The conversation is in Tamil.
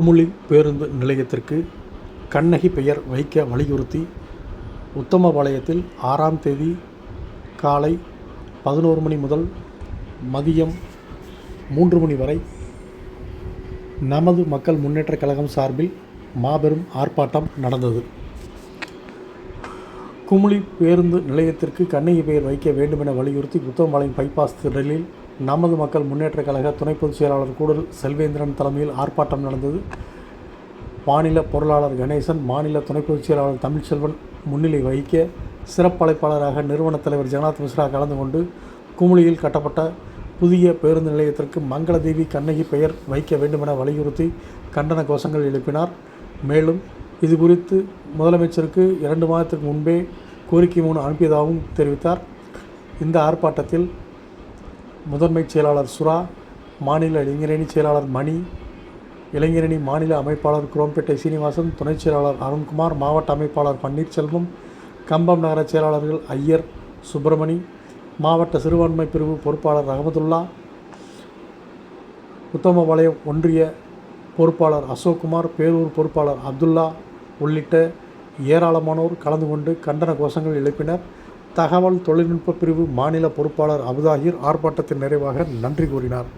குமுளி பேருந்து நிலையத்திற்கு கண்ணகி பெயர் வைக்க வலியுறுத்தி உத்தமபாளையத்தில் ஆறாம் தேதி காலை பதினோரு மணி முதல் மதியம் மூன்று மணி வரை நமது மக்கள் முன்னேற்றக் கழகம் சார்பில் மாபெரும் ஆர்ப்பாட்டம் நடந்தது. குமுளி பேருந்து நிலையத்திற்கு கண்ணகி பெயர் வைக்க வேண்டுமென வலியுறுத்தி உத்தமபாளையம் பைபாஸ் திடலில் நமது மக்கள் முன்னேற்றக் கழக துணை பொதுச் செயலாளர் கூடல் செல்வேந்திரன் தலைமையில் ஆர்ப்பாட்டம் நடந்தது. மாநில பொருளாளர் கணேசன் மாநில துணை பொதுச் செயலாளர் தமிழ்ச்செல்வன் முன்னிலை வகிக்க சிறப்பழைப்பாளராக நிறுவனத் தலைவர் ஜெகநாத் மிஸ்ரா கலந்து கொண்டு குமுளியில் கட்டப்பட்ட புதிய பேருந்து நிலையத்திற்கு மங்களதேவி கண்ணகி பெயர் வைக்க வேண்டுமென வலியுறுத்தி கண்டன கோஷங்கள் எழுப்பினார். மேலும் இது குறித்து முதலமைச்சருக்கு இரண்டு மாதத்திற்கு முன்பே கோரிக்கை மூணு அனுப்பியதாகவும் தெரிவித்தார். இந்த ஆர்ப்பாட்டத்தில் முதன்மைச் செயலாளர் சுரா மாநில இளைஞரணி செயலாளர் மணி இளைஞரணி மாநில அமைப்பாளர் குரோம்பேட்டை சீனிவாசன் துணைச் செயலாளர் அருண்குமார் மாவட்ட அமைப்பாளர் பன்னீர்செல்வம் கம்பம் நகர செயலாளர்கள் ஐயர் சுப்பிரமணி மாவட்ட சிறுபான்மை பிரிவு பொறுப்பாளர் ரஹமதுல்லா உத்தமபாளையம் ஒன்றிய பொறுப்பாளர் அசோக்குமார் பேரூர் பொறுப்பாளர் அப்துல்லா உள்ளிட்ட ஏராளமானோர் கலந்து கொண்டு கண்டன கோஷங்கள் எழுப்பினர். தகவல் தொழில்நுட்ப பிரிவு மாநில பொறுப்பாளர் அபுதாகிர் ஆர்ப்பாட்டத்தின் நிறைவாக நன்றி கூறினார்.